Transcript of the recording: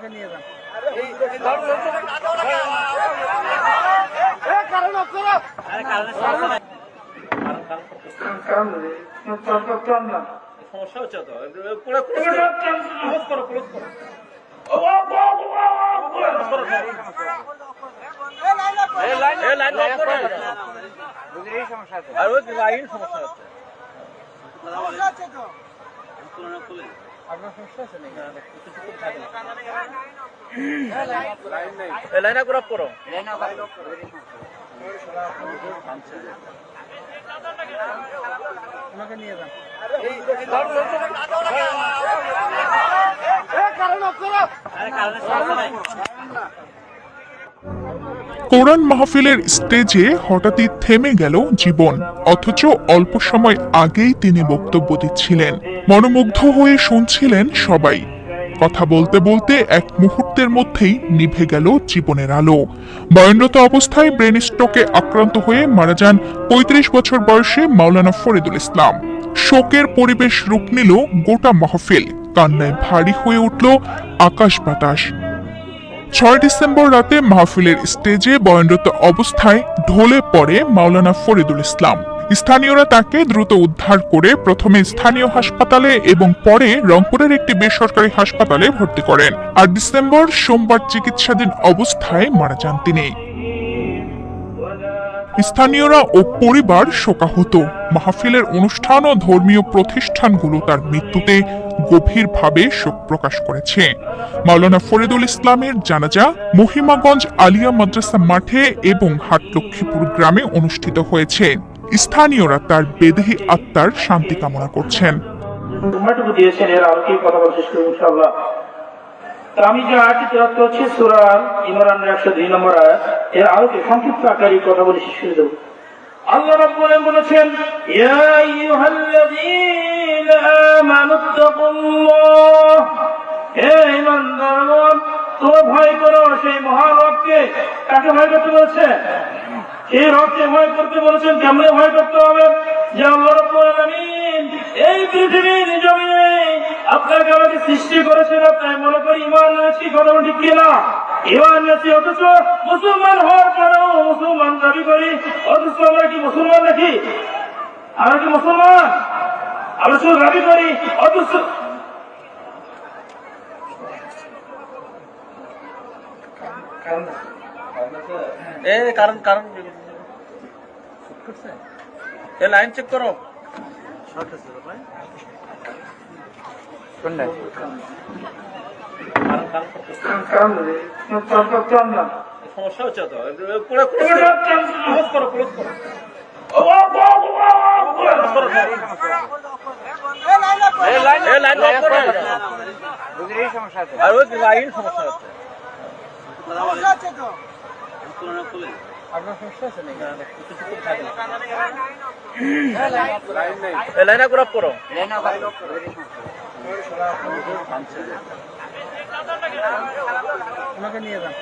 আমাকে নিয়ে যান। সমস্যা হচ্ছে তো ক্লোজ করো ক্লোজ করো এই লাইন লক করো আর ওই লাইন সমস্যা হচ্ছে আছে লাইন করো নিয়ে যান কোরআন মাহফিলের স্টেজে হঠাৎই থেমে গেল জীবন অথচ অল্প সময় আগেই তিনি বক্তব্য দিচ্ছিলেন মনোমুগ্ধ হয়ে শুনছিলেন সবাই। কথা বলতে বলতে এক মুহূর্তের মধ্যেই নিভে গেল জীবনের আলো। বয়নরত অবস্থায় ব্রেন স্ট্রোকে আক্রান্ত হয়ে মারা যান পঁয়ত্রিশ বছর বয়সে মাওলানা ফরিদুল ইসলাম। শোকের পরিবেশ রূপ নিল গোটা মাহফিল। কান্নায় ভারী হয়ে উঠল আকাশ বাতাস। ছয় ডিসেম্বর রাতে মাহফিলের স্টেজে বয়নরত অবস্থায় ঢলে পড়ে মাওলানা ফরিদুল ইসলাম। স্থানীয়রা তাকে দ্রুত উদ্ধার করে প্রথমে স্থানীয় হাসপাতালে এবং পরে রংপুরের একটি বেসরকারি হাসপাতালে ভর্তি করেন। আর ডিসেম্বর, সোমবার চিকিৎসাধীন অবস্থায় মারা যান তিনি। স্থানীয়রা ও পরিবার শোকাহত। মাহফিলের অনুষ্ঠান ও ধর্মীয় প্রতিষ্ঠানগুলো তার মৃত্যুতে গভীরভাবে শোক প্রকাশ করেছে। মাওলানা ফরিদুল ইসলামের জানাজা মহিমাগঞ্জ আলিয়া মাদ্রাসা মাঠে এবং হাটলক্ষ্মীপুর গ্রামে অনুষ্ঠিত হয়েছে। স্থানীয়রা তার বেদেহী আত্মার শান্তি কামনা করছেন। দিয়েছেন এর কথা ইনশাআল্লাহ। আমি যে আয়াতটি ইমরানের একশো দুই নম্বর আয়াত, এর সংক্ষিপ্ত আকারে কথা আল্লাহ রাব্বুল বলেছেন, ইয়া আইয়ুহাল্লাযীনা হে ভয় করো সেই মহান রবকে কাকে ভয় করতে বলছে? এই রবকে ভয় করতে বলেছেন, কেমনে ভয় করতে হবে? যে আল্লাহ রাব্বুল এই পৃথিবীর জমিনে আপনাকে আমাকে সৃষ্টি করেছেন আপনার মনে করি ইমান আছি কথা ঠিক কিনা? ইমান আছি অথচ মুসলমান হওয়ার পরেও মুসলমান দাবি করি, অথচ আমরা কি মুসলমান নাকি? আমরা কি মুসলমান? আমরা শুধু দাবি করি, অথচ এ কারণ কারণ এ লাইন চেক করো। সমস্যা হচ্ছে তো। পুরো ক্লোজ করো ক্লোজ করো। এই লাইন লক করো। আর ওই লাইন সমস্যা হচ্ছে। আপনার সমস্যা আছে নাকি? এই লাইন গ্রাফ করো। নিয়ে যান।